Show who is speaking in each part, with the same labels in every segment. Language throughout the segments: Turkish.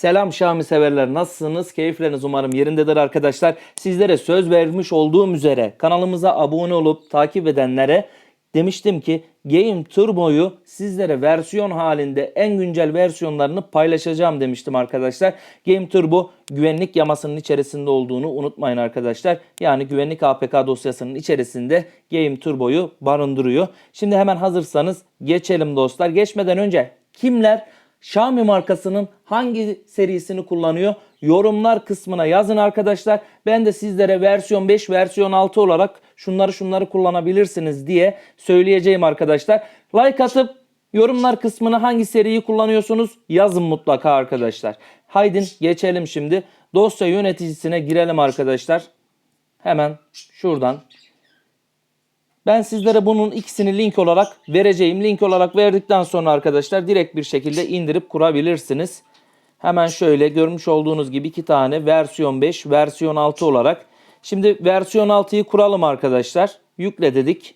Speaker 1: Selam Xiaomi severler nasılsınız? Keyifleriniz umarım yerindedir arkadaşlar. Sizlere söz vermiş olduğum üzere kanalımıza abone olup takip edenlere demiştim ki Game Turbo'yu sizlere versiyon halinde en güncel versiyonlarını paylaşacağım demiştim arkadaşlar. Game Turbo güvenlik yamasının içerisinde olduğunu unutmayın arkadaşlar. Yani güvenlik APK dosyasının içerisinde Game Turbo'yu barındırıyor. Şimdi hemen hazırsanız geçelim dostlar. Geçmeden önce kimler Xiaomi markasının hangi serisini kullanıyor? Yorumlar kısmına yazın arkadaşlar. Ben de sizlere versiyon 5, versiyon 6 olarak şunları şunları kullanabilirsiniz diye söyleyeceğim arkadaşlar. Like atıp yorumlar kısmına hangi seriyi kullanıyorsunuz yazın mutlaka arkadaşlar. Haydin geçelim şimdi. Dosya yöneticisine girelim arkadaşlar. Hemen şuradan ben sizlere bunun ikisini link olarak vereceğim. Link olarak verdikten sonra arkadaşlar direkt bir şekilde indirip kurabilirsiniz. Hemen şöyle görmüş olduğunuz gibi iki tane versiyon 5, versiyon 6 olarak. Şimdi versiyon 6'yı kuralım arkadaşlar. Yükle dedik.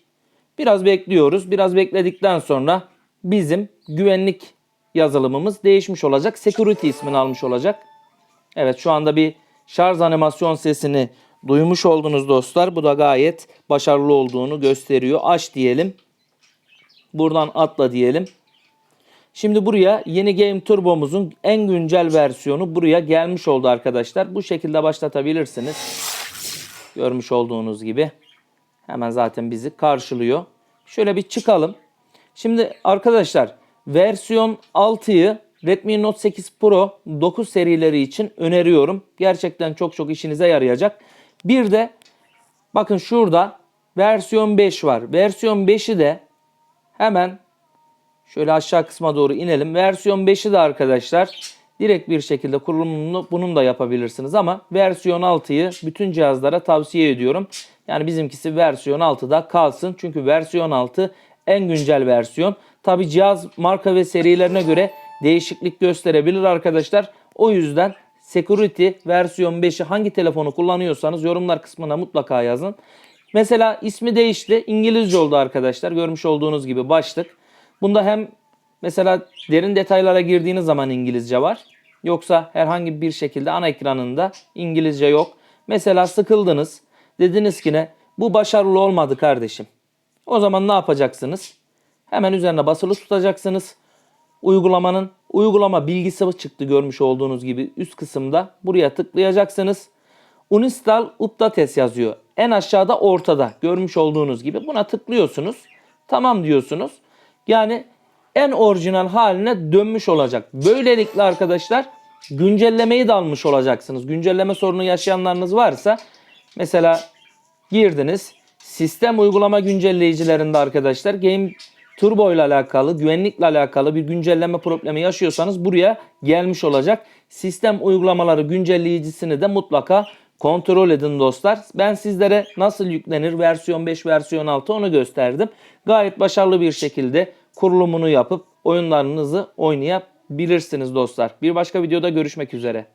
Speaker 1: Biraz bekliyoruz. Biraz bekledikten sonra bizim güvenlik yazılımımız değişmiş olacak. Security ismini almış olacak. Evet şu anda bir şarj animasyon sesini duymuş oldunuz dostlar. Bu da gayet başarılı olduğunu gösteriyor. Aç diyelim. Buradan atla diyelim. Şimdi buraya yeni Game Turbo'muzun en güncel versiyonu buraya gelmiş oldu arkadaşlar. Bu şekilde başlatabilirsiniz. Görmüş olduğunuz gibi. Hemen zaten bizi karşılıyor. Şöyle bir çıkalım. Şimdi arkadaşlar versiyon 6'yı Redmi Note 8 Pro 9 serileri için öneriyorum. Gerçekten çok çok işinize yarayacak. Bir de bakın şurada versiyon 5 var. Versiyon 5'i de hemen şöyle aşağı kısma doğru inelim. Versiyon 5'i de arkadaşlar direkt bir şekilde kurulumunu bunun da yapabilirsiniz ama versiyon 6'yı bütün cihazlara tavsiye ediyorum. Yani bizimkisi versiyon 6'da kalsın. Çünkü versiyon 6 en güncel versiyon. Tabi cihaz marka ve serilerine göre değişiklik gösterebilir arkadaşlar. O yüzden Security versiyon 5'i hangi telefonu kullanıyorsanız yorumlar kısmına mutlaka yazın. Mesela ismi değişti. İngilizce oldu arkadaşlar. Görmüş olduğunuz gibi başlık. Bunda hem mesela derin detaylara girdiğiniz zaman İngilizce var. Yoksa herhangi bir şekilde ana ekranında İngilizce yok. Mesela sıkıldınız. Dediniz ki ne? Bu başarılı olmadı kardeşim. O zaman ne yapacaksınız? Hemen üzerine basılı tutacaksınız. Uygulamanın uygulama bilgisi çıktı görmüş olduğunuz gibi üst kısımda. Buraya tıklayacaksınız. Uninstall Updates yazıyor. En aşağıda ortada görmüş olduğunuz gibi. Buna tıklıyorsunuz. Tamam diyorsunuz. Yani en orijinal haline dönmüş olacak. Böylelikle arkadaşlar güncellemeyi de almış olacaksınız. Güncelleme sorunu yaşayanlarınız varsa mesela girdiniz. Sistem uygulama güncelleyicilerinde arkadaşlar Game Turbo ile alakalı, güvenlikle alakalı bir güncelleme problemi yaşıyorsanız buraya gelmiş olacak. Sistem uygulamaları güncelleyicisini de mutlaka kontrol edin dostlar. Ben sizlere nasıl yüklenir versiyon 5, versiyon 6 onu gösterdim. Gayet başarılı bir şekilde kurulumunu yapıp oyunlarınızı oynayabilirsiniz dostlar. Bir başka videoda görüşmek üzere.